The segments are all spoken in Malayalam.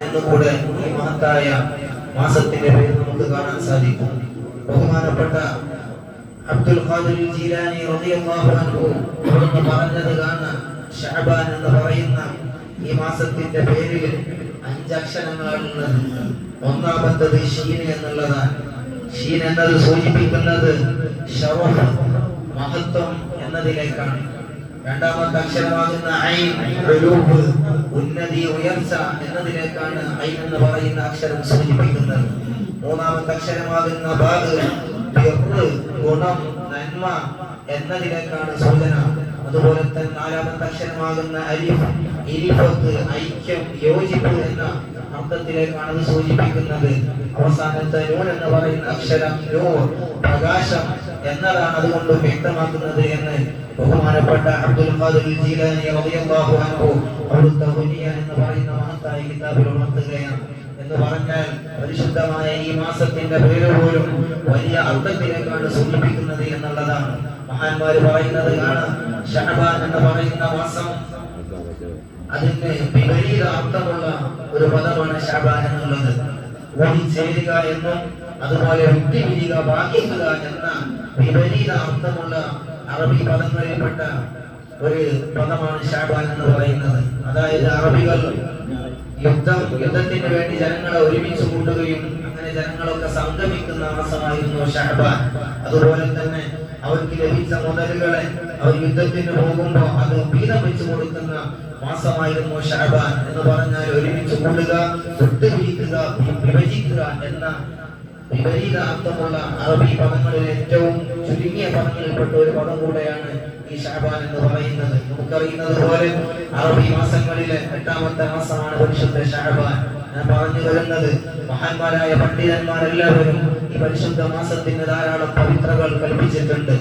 എന്നുകൂടെ ഈ മഹത്തായ മാസത്തിന്റെ പേര് നമുക്ക് കാണാൻ സാധിക്കും. ബഹുമാനപ്പെട്ട അബ്ദുൽ ഖാദിർ ജീലാനി റളിയല്ലാഹു അൻഹു അവിടുന്ന് പറഞ്ഞത് കാണാൻ ഷഅബാൻ എന്ന് പറയുന്ന ഈ മാസത്തിന്റെ പേരിൽ അഞ്ചക്ഷരങ്ങളാണുള്ളത്. ഒന്നാമത്തത് ഷീൻ എന്നുള്ളതാണ്. ഷീൻ എന്നത് സൂചിപ്പിക്കുന്നത് ഷറഫ് മഹത്വം എന്നതിലേക്കാണ്. രണ്ടാമത്തെ അക്ഷരമാകുന്ന ഐൻ ഉന്നതി ഉയർച്ച എന്നതിലേക്കാണ് ഐൻ എന്ന് പറയുന്ന അക്ഷരം സൂചിപ്പിക്കുന്നത്. മൂന്നാമത്തെ അക്ഷരമാകുന്ന ബാഗ് ഗുണം നന്മ എന്നതിലേക്കാണ് സൂചന. അതുപോലെ തന്നെ നാലാമത്തെ അക്ഷരമാകുന്ന അരിഫ് ഇരിഫത്ത് ഐക്യം യോജിപ്പ് എന്ന അർത്ഥത്തിലേക്കാണ് അത് സൂചിപ്പിക്കുന്നത് അവസാനത്തെ നൂൻ എന്ന് പറയുന്ന അക്ഷരം നൂർ പ്രകാശം എന്നതാണ് അതുകൊണ്ട് വ്യക്തമാക്കുന്നത് എന്ന് ബഹുമാനപ്പെട്ട അബ്ദുൽ ഖാദിർ ജീലാനി റളിയല്ലാഹു അൻഹു അവിടുത്തെ ഹുനിയ എന്ന് പറയുന്ന മഹത്തായ കിതാബിൽ ഉണർത്തുകയാണ്. എന്ന് പറഞ്ഞാൽ പരിശുദ്ധമായ ഈ മാസത്തിന്റെ പേര് പോലും വലിയ അർത്ഥത്തിലേക്കാണ് സൂചിപ്പിക്കുന്നത് എന്നുള്ളതാണ്. മഹാന്മാര് പറയുന്നത് കാണാം ഷഹബാൻ എന്ന് പറയുന്ന മാസം അതിന്റെ വിപരീത അർത്ഥമുള്ള ഒരു പദമാണ് ഷാബാൻ എന്നുള്ളത് ഓടിച്ചേരുക എന്നും അതുപോലെ വിട്ടുപിരിക ഭാഗിക്കുക എന്ന വിപരീത അർത്ഥമുള്ള അറബി പദങ്ങളിൽപ്പെട്ട ഒരു പദമാണ് ഷാബാൻ എന്ന് പറയുന്നത്. അതായത് അറബികൾ യുദ്ധം യുദ്ധത്തിന് വേണ്ടി ജനങ്ങളെ ഒരുമിച്ച് കൂട്ടുകയും അങ്ങനെ ജനങ്ങളൊക്കെ സംഗമിക്കുന്ന മാസമായിരുന്നു ഷഹബാൻ അതുപോലെ തന്നെ അവർക്ക് ലഭിച്ച മുതലുകളെ അവർ യുദ്ധത്തിന് പോകുമ്പോ അത് വീതം വെച്ചു കൊടുക്കുന്ന മാസമായിരുന്നു ഷഹബാൻ എന്ന് പറഞ്ഞാൽ ഒരുമിച്ച് കൂടുക വിട്ടുപിരിക്കുക വിഭജിക്കുക എന്ന വിപരീത അർത്ഥമുള്ള അറബി പദങ്ങളിൽ ഏറ്റവും ചുരുങ്ങിയ പദങ്ങളിൽപ്പെട്ട ഒരു പദം കൂടെയാണ് ഈ ഷാബാൻ എന്ന് പറയുന്നത്. നമുക്കറിയുന്നത് പോലെ അറബി മാസങ്ങളിലെ എട്ടാമത്തെ മാസമാണ് പരിശുദ്ധ ഷാബാൻ ഞാൻ പറഞ്ഞു വരുന്നത് മഹാന്മാരായ പണ്ഡിതന്മാരെല്ലാവരും ഈ പരിശുദ്ധ മാസത്തിന് ധാരാളം പവിത്രകൾ കൽപ്പിച്ചിട്ടുണ്ട്.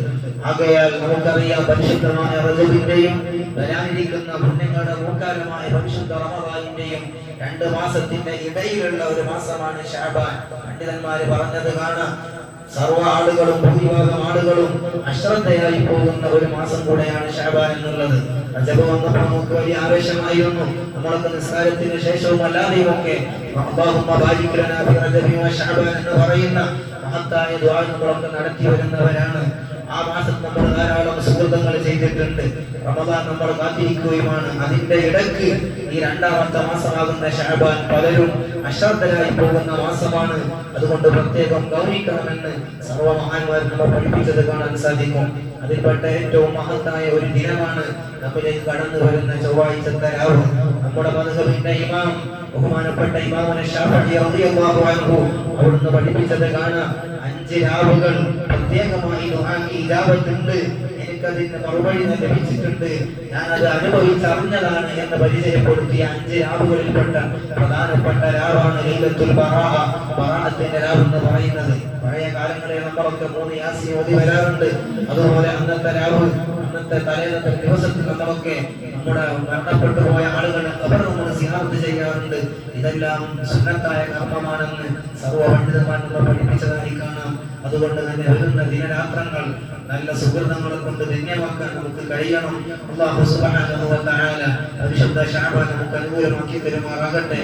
ആകയാൽ നമുക്കറിയാം പരിശുദ്ധമായ റജബിന്റെയും വരാനിരിക്കുന്ന പുണ്യങ്ങളുടെ മൂക്കാലമായ പരിശുദ്ധ റമദാനിന്റെയും രണ്ട് മാസത്തിന്റെ ഇടയിലുള്ള ഒരു മാസമാണ് ഷാബാൻ. പണ്ഡിതന്മാര് പറഞ്ഞത് കാണാം. സർവ ആളുകളും ഭൂരിഭാഗം ആളുകളും അശ്രദ്ധയായി പോകുന്ന ഒരു മാസം കൂടെയാണ് ഷാബാൻ എന്നുള്ളത്. റജബ് വന്നപ്പോൾ നമുക്ക് വലിയ ആവേശമായിരുന്നു നമ്മളൊക്കെ നിസ്കാരത്തിന് ശേഷവും അല്ലാതെയും ഒക്കെ എന്ന് പറയുന്ന മഹത്തായ ദുആ നമ്മളൊക്കെ നടത്തി വരുന്നവരാണ്. ആ മാസം നമ്മൾ ധാരാളം സുഹൃത്തുക്കൾ ചെയ്തിട്ടുണ്ട്. റമദാൻ നമ്മൾ കാത്തിരിക്കുകയുമാണ്. അതിന്റെ ഇടയ്ക്ക് ഈ രണ്ടാമത്തെ മാസമാകുന്ന ഷാബാൻ പലരും അശ്രദ്ധരായി പോകുന്ന മാസമാണ്. അതുകൊണ്ട് പ്രത്യേകം ഗൗരവിക്കണമെന്ന് സർവമഹാന്മാർ നമ്മൾ പഠിപ്പിച്ചത് കാണാൻ സാധിക്കും. അതിൽപ്പെട്ട ഏറ്റവും മഹത്തായ ഒരു ദിനമാണ് നമ്മിലേക്ക് കടന്നു വരുന്ന ചൊവ്വാഴ്ചത്തെ രാവ്. നമ്മുടെ മധുഹബിന്റെ ഇമാം ബഹുമാനപ്പെട്ട ഇമാമനെ ഷാഫി റളിയല്ലാഹു അൻഹു അവിടുന്ന് പഠിപ്പിച്ചത് കാണാം. അഞ്ച് രാവുകൾ പ്രത്യേകമായി ദുആക്ക് ഇജാബത്തുണ്ട് എനിക്കതിന് മറുപടി ലഭിച്ചിട്ടുണ്ട്. ഞാൻ അത് അനുഭവിച്ചറിഞ്ഞതാണ് എന്ന് പരിചയപ്പെടുത്തിയ അഞ്ച് രാവുകളിൽപ്പെട്ട പ്രധാനപ്പെട്ട രാവാണ് ലൈലത്തുൽ ബറാഅ ബറാഅത്തിന്റെ രാവ് എന്ന് പറയുന്നത്. പഴയ കാലങ്ങളിൽ നമ്മളൊക്കെ മൂന്ന് യാസി ഓതി വരാറുണ്ട്. അതുപോലെ അന്നത്തെ രാവ് അന്നത്തെ തലേന്നത്തെ ദിവസത്തിൽ നമ്മളൊക്കെ നമ്മുടെ മരണപ്പെട്ടു പോയ ആളുകളെ അവർ നമ്മൾ സിയാർത്ത് ചെയ്യാറുണ്ട്. ഇതെല്ലാം സുന്നത്തായ കർമ്മമാണെന്ന് സർവ പഠിപ്പിച്ചതായി കാണാം. അതുകൊണ്ട് തന്നെ വരുന്ന ദിനരാത്രങ്ങൾ നല്ല സുഹൃതങ്ങളെ കൊണ്ട് ധന്യമാക്കാൻ നമുക്ക് കഴിയണം. അള്ളാഹു തആല പരിശുദ്ധ ശാപ നമുക്ക് അനുകൂലമാക്കി തരുമാറാകട്ടെ